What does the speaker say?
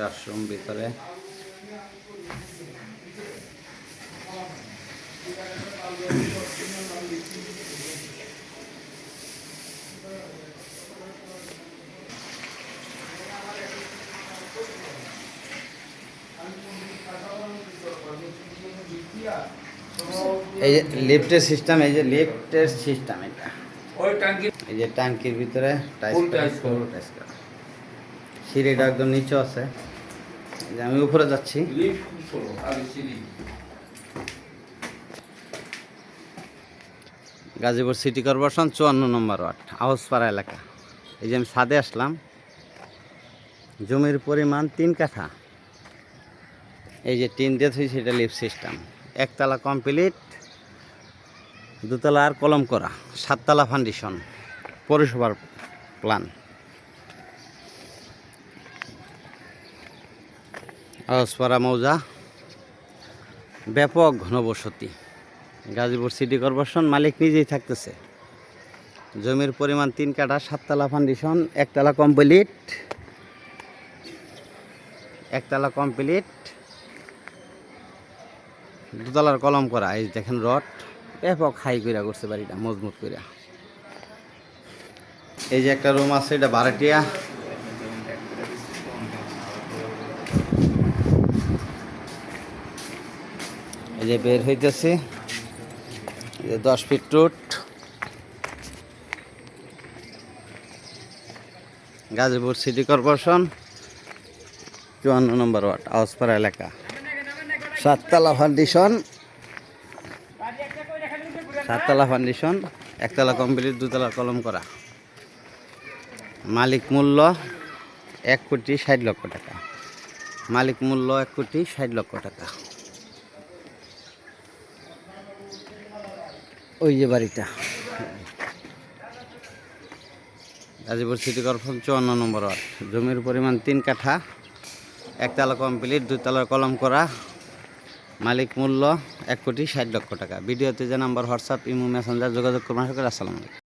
Washroom ভিতরে। এই যে লিফটের সিস্টেম এই যে লিফটের সিস্টেম এটা। এই যে ট্যাঙ্কির ভিতরে টাইস করা। টাইস করা। সিঁড়িটা একদম নিচে আছে। আমি উপরে যাচ্ছি। গাজীপুর সিটি কর্পোরেশন চুয়ান্ন নম্বর ওয়ার্ড আউসপাড়া এলাকা। এই যে আমি ছাদে আসলাম। জমির পরিমাণ তিন কাঠা। এই যে টিন দিয়ে থুই সেটা লিফট সিস্টেম। একতলা কমপ্লিট, দুতলা আর কলম করা, সাততলা ফাউন্ডেশন, পৌরসভার প্ল্যান আউসপাড়া মৌজা। ব্যাপক ঘনবসতি। গাজীপুর সিটি কর্পোরেশন মালিক নিজেই থাকতেছে। জমির পরিমাণ তিন কাঠা, সাততলা ফাউন্ডেশন একতলা কমপ্লিট একতলা কমপ্লিট দুতলার কলম করা, এই দেখেন রড। ব্যাপক হাই কইরা করছে বাড়িটা, মজবুত কইরা। এই যে একটা রুম আছে, এটা ভাড়াটিয়া এই যে বের হইতেছে। যে দশ feet route Gazipur city corporation চুয়ান্ন নম্বর ওয়ার্ড আউসপাড়া এলাকা। সাততলা ফাউন্ডেশন সাততলা ফাউন্ডেশন একতলা কমপ্লিট দুতলা কলম করা। মালিক মূল্য এক কোটি ষাট লক্ষ টাকা। মালিক মূল্য এক কোটি ষাট লক্ষ টাকা। ওই যে বাড়িটা। গাজীপুর সিটি কর্পোরেশন চুয়ান্ন নম্বর ওয়ার্ড। জমির পরিমাণ তিন কাঠা একতলা কমপ্লিট দুতলা কলম করা, মালিক মূল্য এক কোটি ষাট লক্ষ টাকা। ভিডিওতে যে নাম্বার, হোয়াটসঅ্যাপ, ইমো, মেসেঞ্জার যোগাযোগ করবেন আসসালামু আলাইকুম।